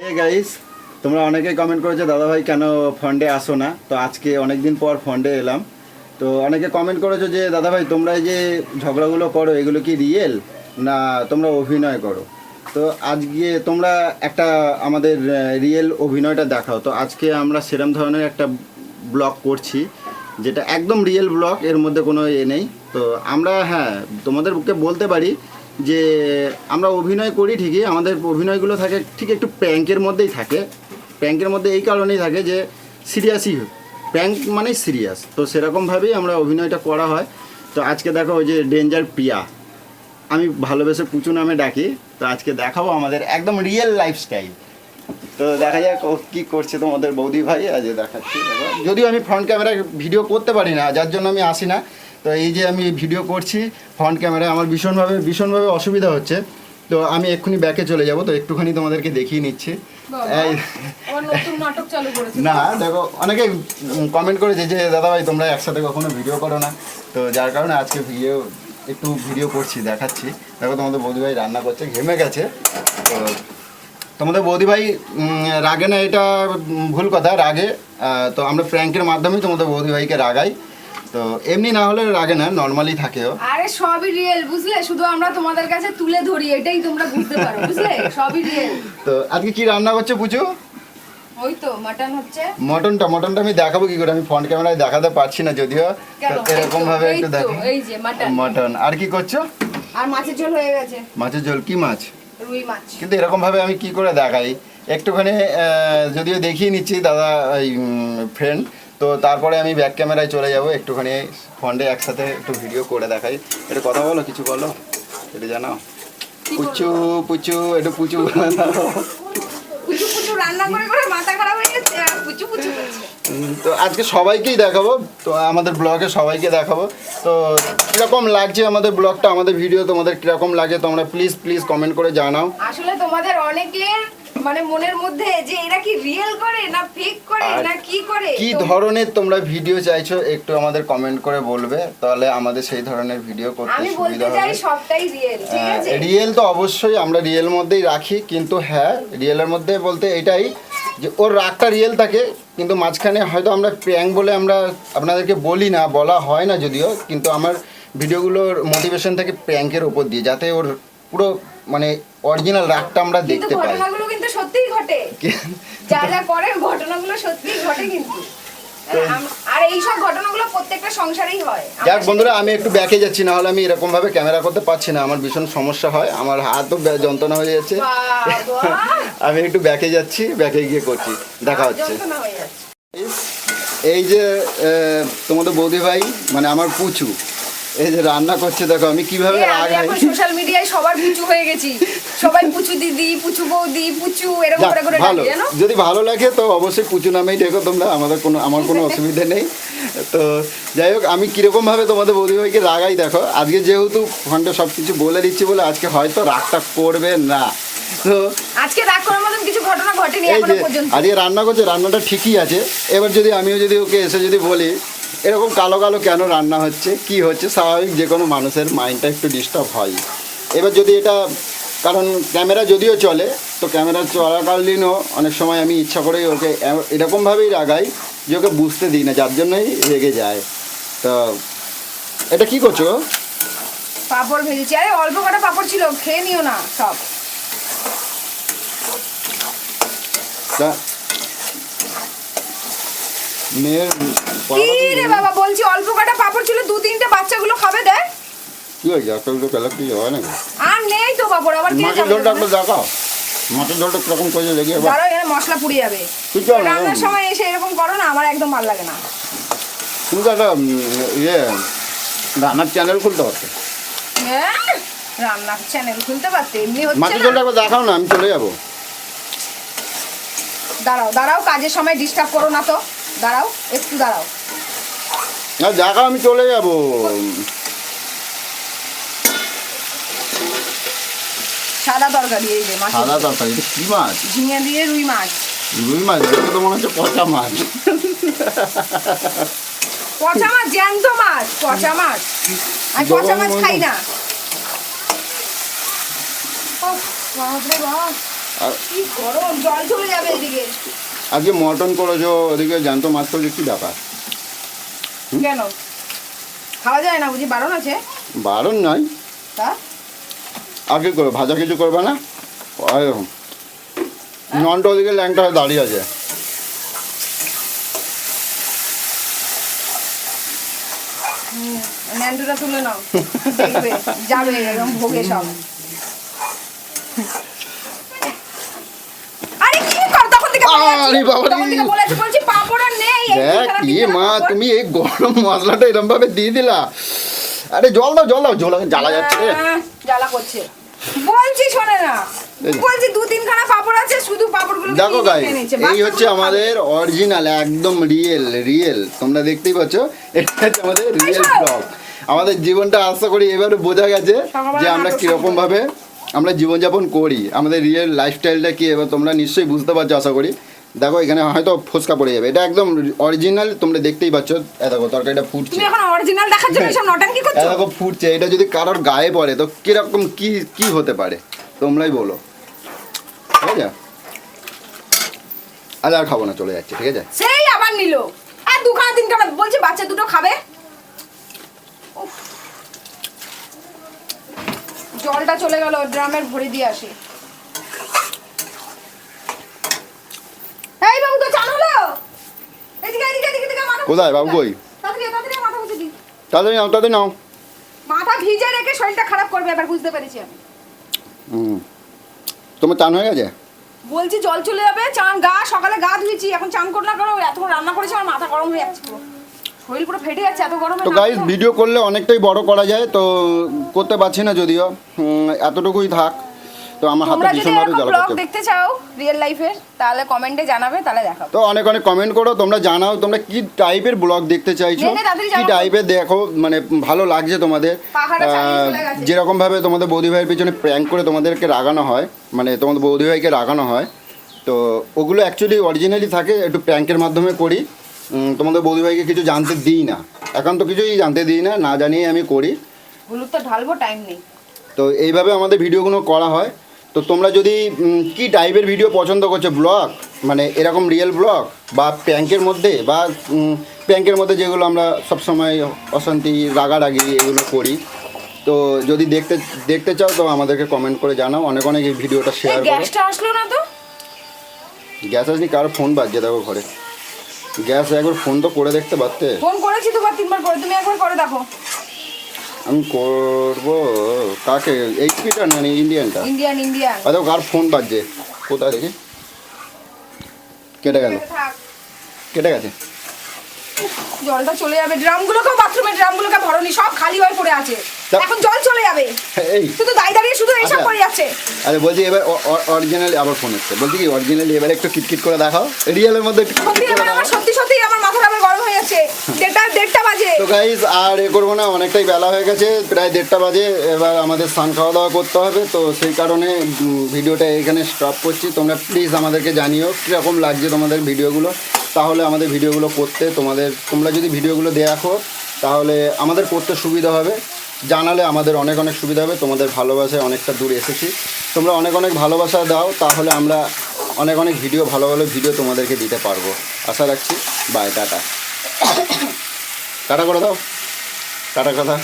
Guys তোমরা অনেকে comment করেছ দাদা ভাই কেন ফন্ডে আসো না? তো আজকে অনেক দিন পর ফন্ডে এলাম। তো অনেকে কমেন্ট করেছ যে দাদা ভাই তোমরা এই যে ঝগড়াগুলো করো, এগুলো কি রিয়েল না, তোমরা অভিনয় করো? তো আজকে তোমরা একটা আমাদের রিয়েল অভিনয়টা দেখাও। তো আজকে আমরা সেরম ধরনের একটা ব্লগ করছি, যেটা একদম রিয়েল ব্লগ, এর মধ্যে কোনো এ নেই। তো আমরা হ্যাঁ তোমাদেরকে বলতে পারি যে আমরা অভিনয় করি ঠিকই, আমাদের অভিনয়গুলো থাকে ঠিক একটু প্র্যাঙ্কের মধ্যেই থাকে। প্র্যাঙ্কের মধ্যে এই কারণেই থাকে যে সিরিয়াসই প্র্যাঙ্ক মানেই সিরিয়াস। তো সেরকমভাবেই আমরা অভিনয়টা করা হয়। তো আজকে দেখো ওই যে ডেঞ্জার প্রিয়া। আমি ভালোবেসে পুচু নামে ডাকি। তো আজকে দেখাবো আমাদের একদম রিয়েল লাইফস্টাইল তো দেখা যাক ও কী করছে তোমাদের বৌদি ভাই। আজ দেখাচ্ছি। যদিও আমি ফ্রন্ট ক্যামেরায় ভিডিও করতে পারি না, যার জন্য আমি আসি না। তো এই যে আমি ভিডিও করছি ফ্রন্ট ক্যামেরায় আমার ভীষণভাবে ভীষণভাবে অসুবিধা হচ্ছে। তো আমি এক্ষুনি ব্যাকে চলে যাব তো একটুখানি তোমাদেরকে দেখিয়ে নিচ্ছি। না দেখো অনেকে কমেন্ট করেছে যে দাদা ভাই তোমরা একসাথে কখনো ভিডিও করো না? তো যার কারণে আজকে ভিডিও একটু ভিডিও করছি দেখাচ্ছি। দেখো তোমাদের বৌদি ভাই রান্না করছে ঘেমে গেছে। তো তোমাদের বৌদি ভাই রাগে না এটা ভুল কথা রাগে। তো আমরা প্র্যাঙ্কের মাধ্যমেই তোমাদের বৌদি ভাইকে রাগাই। তো এমনি না হলে রাগে না নর্মালি থাকেও। আরে সবই রিয়েল বুঝলে? শুধু আমরা তোমাদের কাছে তুলে ধরি এটাই তোমরা বুঝতে পারো বুঝলে? সবই রিয়েল তো আজকে কি রান্না করছ পুজো? ওই তো মাটন হচ্ছে। মটনটা মটনটা আমি দেখাবো কি করে আমি ফ্রন্ট ক্যামেরায় দেখাতে পারছি না যদিও? এরকম ভাবে একটু দেখো। এই যে মাটন মটন আর কি করছ? আর মাছের ঝোল হয়ে গেছে। মাছের ঝোল কি মাছ? রুই মাছ। কিন্তু এরকম ভাবে আমি কি করে দেখাই? একটুখানি যদিও দেখিয়ে নিচ্ছি দাদা এই ফ্রেন্ড তো তারপরে আমি ব্যাক ক্যামেরায় চলে যাব একটুখানি ফন্ডে একসাথে একটু ভিডিও করে দেখাই। একটু কথা বলো কিছু বলো? এটা জানাও। পুচু পুচু একটু পুচু তো আজকে সবাইকেই দেখাবো তো আমাদের ব্লগে সবাইকে দেখাবো। তো কীরকম লাগছে আমাদের ব্লগটা আমাদের ভিডিও তোমাদের কীরকম লাগে তোমরা প্লিজ প্লিজ কমেন্ট করে জানাও। আসলে তোমাদের অনেকের মানে মনের মধ্যে যে এরা কি রিয়েল করে না ফেক করে না কি করে? কি ধরনের তোমরা ভিডিও চাইছো একটু আমাদের কমেন্ট করে বলবে তাহলে আমাদের সেই ধরনের ভিডিও করতে আমি বলতে চাই সবটাই রিয়েল ঠিক আছে? রিয়েল তো অবশ্যই আমরা রিয়েল মধ্যেই রাখি কিন্তু হ্যাঁ রিয়েলের মধ্যে বলতে এটাই যে ওর রাগটা রিয়েল থাকে কিন্তু মাঝখানে হয়তো আমরা প্র্যাঙ্ক বলে আমরা আপনাদেরকে বলি না বলা হয় না যদিও কিন্তু আমার ভিডিওগুলোর মোটিভেশন থাকে প্র্যাঙ্কের ওপর দিয়ে যাতে ওর পুরো মানে অরিজিনাল রাগটা আমরা দেখতে পাই। সত্যিই ঘটে। যা যা করে ঘটনাগুলো সত্যিই ঘটে কিন্তু। আর এই সব ঘটনাগুলো প্রত্যেকটা সংসারেই হয়। যাক বন্ধুরা আমি একটু ব্যাকে যাচ্ছি না হলে আমি এরকম ভাবে ক্যামেরা করতে পারছি না। আমার ভীষণ সমস্যা হয় আমার হাতও যন্ত্রণা হয়ে যাচ্ছে। আমি একটু ব্যাকে যাচ্ছি ব্যাকে গিয়ে করছি। দেখা হচ্ছে। এই যে তোমাদের বৌদি ভাই মানে আমার পুচু এই যে রান্না করছে দেখো আমি কীভাবে রাগ এখন সোশ্যাল মিডিয়ায় সবার পুচু হয়ে গেছি। সবাই পুচু দিদি পুচু বৌদি পুচু এরকম করে করে ভালো। যদি ভালো লাগে তো অবশ্যই পুচু নামেই ডেকো তোমরা। আমাদের কোনো আমার কোনো অসুবিধা নেই। তো যাই হোক আমি কীরকম ভাবে তোমাদের বৌদি ভাইকে রাগাই দেখো। আজকে যেহেতু ফোনটা সব কিছু বলে দিচ্ছি বলে আজকে হয়তো রাগটা করবে না। তো আজকে রাগ করার মতন কিছু ঘটনা ঘটেনি এখনও পর্যন্ত। আজকে রান্না করছে রান্নাটা ঠিকই আছে। এবার যদি আমিও যদি ওকে এসে যদি বলি এরকম কালো কালো কেন রান্না হচ্ছে? কি হচ্ছে? স্বাভাবিক যে কোনো মানুষের মাইন্ডটা একটু ডিস্টার্ব হয়। এবার যদি এটা কারণ ক্যামেরা যদিও চলে তো ক্যামেরা চলাকালীনও অনেক সময় আমি ইচ্ছা করেই ওকে এরকমভাবেই রাগাই যে ওকে বুঝতে দিই না যার জন্যই রেগে যায়। তো এটা কি করছ পাপড় ভেজেছি। আরে অল্প কটা পাপড় ছিল খেয়ে নিও না সব। তা মেয়ের কি রে বাবা বলছি অল্প কটা পাপড় ছিল দু তিনটে বাচ্চাগুলো খাবে দেখ। কি হয়েছে? একটা দুটো পেলে কি হয় নাকি? আর নেই তো পাপড় আবার কে মাছের ঝোলটা একটু দেখাও। মাছের ঝোলটা কীরকম করে দেখি এবার দাঁড়াও এখানে মশলা পুড়ে যাবে। রান্নার সময় এসে এরকম করো না আমার একদম ভালো লাগে না। তুমি তো একটা ইয়ে রান্নার চ্যানেল খুলতে পারছ হ্যাঁ, রান্নার চ্যানেল খুলতে পারতে এমনি হচ্ছে মাছের ঝোলটা একবার দেখাও না আমি চলে যাব। দাঁড়াও দাঁড়াও কাজের সময় ডিস্টার্ব করো না তো। দাঁড়াও একটু দাঁড়াও। না দেখাও আমি চলে যাব। সাদা তরকারি এই যে মাছ সাদা তরকারি এটা কি মাছ? ঝিঙে দিয়ে রুই মাছ। রুই মাছ দেখে তো মনে হচ্ছে পচা মাছ। পচা মাছ জ্যান্ত মাছ পচা মাছ। আমি পচা মাছ খাই না। বাপরে বাপ। কি গরম জল চলে যাবে এদিকে। আজকে মটন করেছ ওদিকে জ্যান্ত মাছ করেছ কি ব্যাপার? কেন? খাওয়া যায় না বুঝি? বারণ আছে? বারণ নয় তা? আর কি করবে ভাজা কিছু করবে না? রকম। ননটা ওদিকে ল্যাংটা হয়ে দাঁড়িয়ে আছে। ন্যান্ডুটা তুলে নাও। দেখবে যাবে এরকম ভোগে সব আরে কি কর তখন থেকে বলে যাচ্ছি, আরে বাবা বলছি পাঁপড় নেই দেখ তিনখানা ইয়ে মা তুমি এই গরম মশলাটা এরকম ভাবে দিয়ে দিলা। আরে জল দাও জল দাও জল জ্বালা যাচ্ছে আহ, জ্বালা করছে। বলছি শোনে না। বলছি দু তিনখানা পাঁপড় আছে শুধু পাঁপড়গুলো দেখো গাই এই হচ্ছে আমাদের অরিজিনাল একদম রিয়েল রিয়েল তোমরা দেখতেই পাচ্ছ এটা হচ্ছে আমাদের রিয়েল। ব্লগ আমাদের জীবনটা আশা করি এবারে বোঝা গেছে যে আমরা কীরকম ভাবে আমরা জীবনযাপন করি। আমাদের রিয়েল লাইফস্টাইলটা কি এবার তোমরা নিশ্চয়ই বুঝতে পারছ আশা করি। দেখো এখানে হয়তো ফোসকা পড়ে যাবে। এটা একদম অরিজিনাল তোমরা দেখতেই পাচ্ছ। দেখো তরকারিটা ফুটছে। তুমি এখন অরিজিনাল দেখার জন্য সব নটাঙ্কি করছ? দেখো ফুটছে। এটা যদি কারোর গায়ে পড়ে তো কীরকম কি কি হতে পারে? তোমরাই বলো। ঠিক আছে? আজ আর খাব না চলে যাচ্ছে ঠিক আছে? সেই আবার নিল। আর দুখানা তিনখানা বলছি বাচ্চা দুটো খাবে। জলটা চলে গেল ড্রামের ভরে দিয়ে আসি এই বাবু তো চান হলো এদিকে এদিকে এদিকে এদিকে মাথা কোথায় বাবু কই? তাড়াতাড়ি নাও তাড়াতাড়ি নাও। মাথা ভিজে রেখে শরীরটা খারাপ করবে এবার বুঝতে পেরেছি আমি। হুম। তোমার চান হয়ে গেছে? বলছি জল চলে যাবে চান গা সকালে গা ধুয়েছি এখন চান করো না করো এত রান্না করেছি আমার মাথা গরম হয়ে যাচ্ছে শরীর পুরো ফেটে যাচ্ছে এত গরমে তো করো। ভিডিও করলে অনেকটাই বড় করা যায় তো করতে পারছি না যদিও। এতটুকুই থাক। তো আমার হাতে ভীষণভাবে এরকম জ্বালা করছে দেখতে চাও রিয়েল লাইফের তাহলে কমেন্টে জানাবে তাহলে দেখাবো তো অনেক অনেক কমেন্ট করো তোমরা জানাও তোমরা কি টাইপের ব্লগ দেখতে চাইছো কি টাইপের দেখো মানে ভালো লাগছে তোমাদের। যেরকম ভাবে তোমাদের বৌদি ভাইয়ের পিছনে প্র্যাঙ্ক করে তোমাদেরকে রাগানো হয় মানে তোমাদের বৌদি ভাইকে রাগানো হয় তো ওগুলো অ্যাকচুয়ালি অরিজিনালি থাকে একটু প্র্যাঙ্কের মাধ্যমে করি। তোমাদের বৌদি ভাইকে কিছু জানতে দিই না। এখন তো কিছুই জানতে দিই না না জানিয়ে আমি করি। হলুদ তো ঢালবো টাইম নেই। তো এইভাবে আমাদের ভিডিওগুলো করা হয়। তো তোমরা যদি কি টাইপের ভিডিও পছন্দ করছ ব্লগ মানে এরকম রিয়েল ব্লগ বা প্যাঙ্কের মধ্যে বা প্যাঙ্কের মধ্যে যেগুলো আমরা সবসময় অশান্তি রাগারাগি এগুলো করি। তো যদি দেখতে দেখতে চাও তো আমাদেরকে কমেন্ট করে জানাও। অনেক অনেক এই ভিডিওটা শেয়ার করো। গ্যাসটা আসলো না তো? গ্যাস আসনি কারও ফোন বাজছে দেখো ঘরে। গ্যাস একবার ফোন তো করে দেখতে পারতে। ফোন করেছি দুবার তিনবার করে তুমি একবার করে দেখো। আমি করব। কাকে? এইচপিটা না ইন্ডিয়ানটা? Indian Indian. আরে কার ফোন বাজছে। কোথায় দেখি? কেটে গেল। কেটে গেছে। জলটা চলে যাবে। ড্রামগুলোকেও বাথরুমের ড্রামগুলোকে ভরনি সব খালি হয়ে পড়ে আছে। এখন জল চলে যাবে। এই। শুধু দাঁড়িয়ে দাঁড়িয়ে শুধু এইসব আচ্ছা। করে যাচ্ছে। আরে বলছি এবার অরিজিনালি আবার ফোন এসছে বলছি কি অরিজিনালি এবার একটু কিটকিট করে দেখাও। রিয়েলের মধ্যে সত্যি এবার আমার সত্যি সত্যি আমার মাথাটা আবার গরম হয়ে যাচ্ছে। দেড়টা দেড়টা বাজে। তো গাইজ আর এ করব না অনেকটাই বেলা হয়ে গেছে প্রায় দেড়টা বাজে। এবার আমাদের স্নান খাওয়া দাওয়া করতে হবে। তো সেই কারণে ভিডিওটা এখানে স্টপ করছি। তোমরা প্লিজ আমাদেরকে জানিও কীরকম লাগছে তোমাদের ভিডিওগুলো। তাহলে আমাদের ভিডিওগুলো করতে তোমাদের তোমরা যদি ভিডিওগুলো দেখো তাহলে আমাদের করতে সুবিধা হবে। জানালে আমাদের অনেক অনেক সুবিধা হবে। তোমাদের ভালোবাসায় অনেকটা দূর এসেছি। তোমরা অনেক অনেক ভালোবাসা দাও, তাহলে আমরা অনেক অনেক ভিডিও, ভালো ভালো ভিডিও তোমাদেরকে দিতে পারব। আশা রাখছি। By tata. টাটা করে দাও। টাটা কথা।